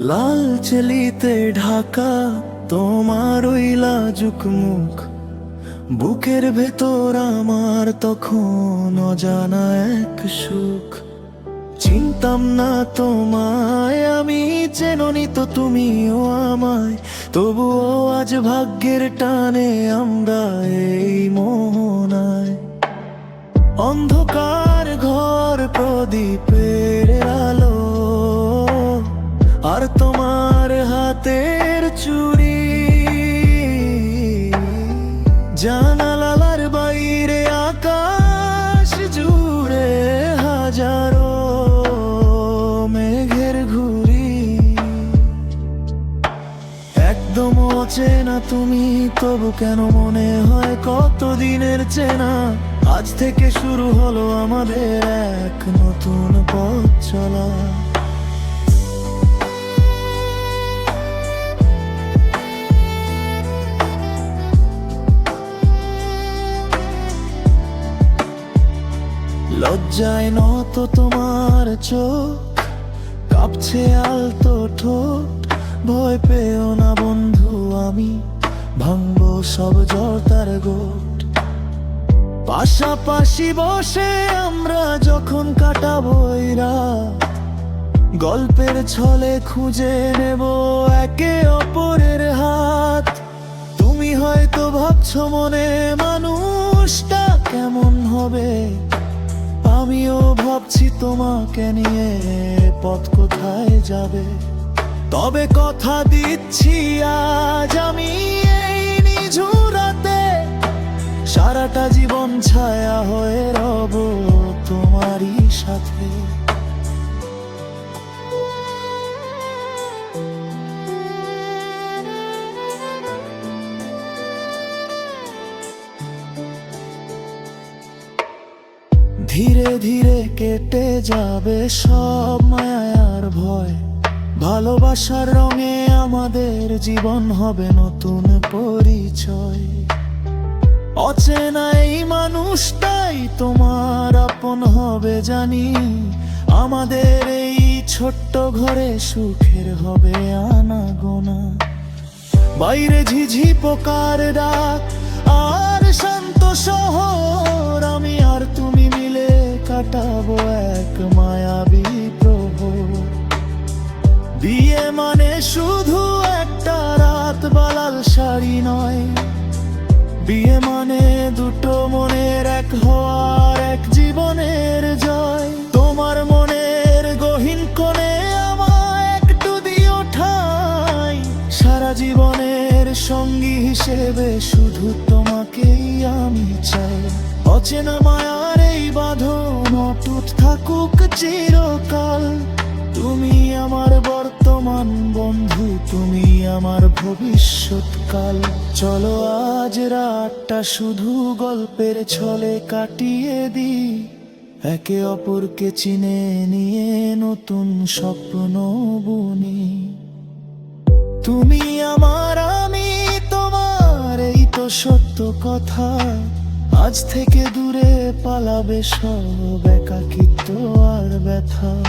লাল চেলিতে ঢাকা, তোমার ওই লাজুক মুখ। বুকের ভেতর আমার তখন অজানা এক সুখ। চিনতাম না তোমায়, আমি চেননি তো তুমিও আমায়। তবুও আজ ভাগ্যের টানে আমরা এই মোহনায়। অন্ধকার ঘর প্রদীপের অচেনা তুমি, তবু কেন মনে হয় কত দিনের চেনা? আজ থেকে শুরু হলো আমাদের এক নতুন পথ চলা। লজ্জায় নত তোমার চোখ, কাঁপছে আলতো ঠোঁট, ভয় পেও না বন্ধু। আমি ভাঙবো সব জর্দার গোট। পাশাপাশি বসে আমরা যখন কাটাবো এই গল্পের ছলে খুঁজে নেব একে অপরের হাত। তুমি হয়তো ভাবছ মনে মানুষটা কেমন হবে? আমিও ভাবছি তোমাকে নিয়ে পথ কোথায় যাবে? তবে কথা দিচ্ছি আজ আমি এই নিঝুরাতে। সারাটা জীবন ছায়া হয়ে রব তোমারই সাথে। ধীরে ধীরে কেটে যাবে সব মায়ার ভয়। ভালোবাসার রঙে আমাদের জীবন হবে নতুন পরিচয়। অচেনা এই মানুষটাই তোমার আপন হবে জানি। আমাদের এই ছোট্ট ঘরে সুখের হবে আনা গোনা বাইরে ঝিঝি পোকার ডাক, আর শান্ত শহর, আমি আর তুমি মিলে কাটাবো এক মায়াবী মানে শুধু একটা রাত বালাল শাড়ি নয়। বিয়ে মানে দুটো মনের এক হওয়ার এক জীবনের জয়। তোমার মনের গহীন কোণে আমায় একটু দিও ঠাই। সারা জীবনের সঙ্গী হিসেবে শুধু তোমাকেই আমি চাই। অচেনা মায়ার এই বাঁধন অটুট থাকুক চিরকাল। তুমি আমার বর্তমান বন্ধু, তুমি আমার ভবিষ্যৎকাল। চলো আজ রাতটা শুধু গল্পের ছলে কাটিয়ে দিই। একে অপরকে চিনে নিয়ে নতুন স্বপ্ন বুনি। তুমি আমার, আমি তোমার, এই তো সত্য কথা। আজ থেকে দূরে পালাবে সব, একাকিত্ব আর ব্যথা।